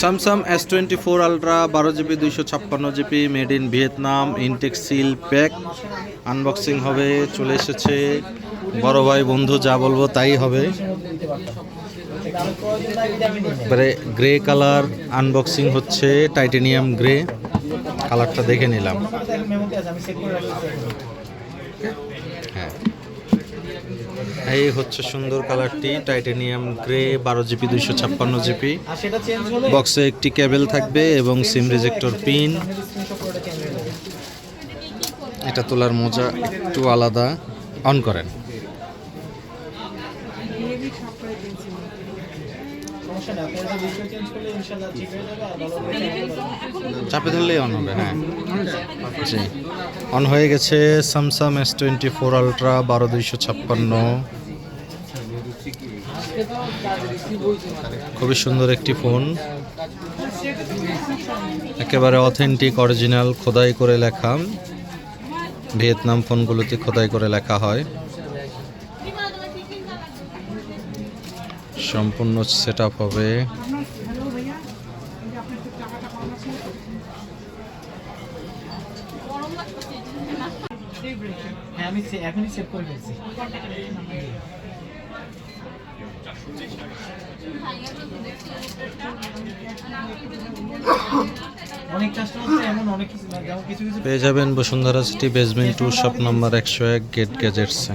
Samsung S twenty four ultra বারো GB, দুইশো ছাপ্পান্ন GB, made in Vietnam, intact seal pack. Unboxing হবে, চলে এসেছে। বড় ভাই, বন্ধু, যা বলব তাই হবে। এবারে গ্রে কালার, আনবক্সিং হচ্ছে, টাইটেনিয়াম গ্রে। কালারটা দেখে নিলাম। হ্যাঁ। এই হচ্ছে সুন্দর কালারটি, টাইটেনিয়াম গ্রে, বারো জিপি দুইশো ছাপ্পান্ন জিপি বক্সে একটি কেবেল থাকবে এবং সিম রিজেক্টর পিন। এটা তোলার মজা একটু আলাদা। অন করেন। সমস্যা নেই আপনারা ডিসপ্লে চেঞ্জ করলে ইনশাআল্লাহ ঠিক হয়ে যাবে আর ভালো চাপে ধরলেই অন হবে হ্যাঁ। জি। অন হয়ে গেছে Samsung S twenty four ultra বারো দুইশো ছাপ্পান্ন। খুবই সুন্দর একটি ফোন একেবারে অথেন্টিক অরিজিনাল খোদাই করে লেখা। ভিয়েতনাম ফোনগুলোতে খোদাই করে লেখা হয়। সম্পূর্ণ সেট হবে। হ্যাঁ আমি এখনই সেভ করে ফেলছি। পেয়ে যাবেন Bashundhara city basement two shop number একশো এক গেট গ্যাজেটসে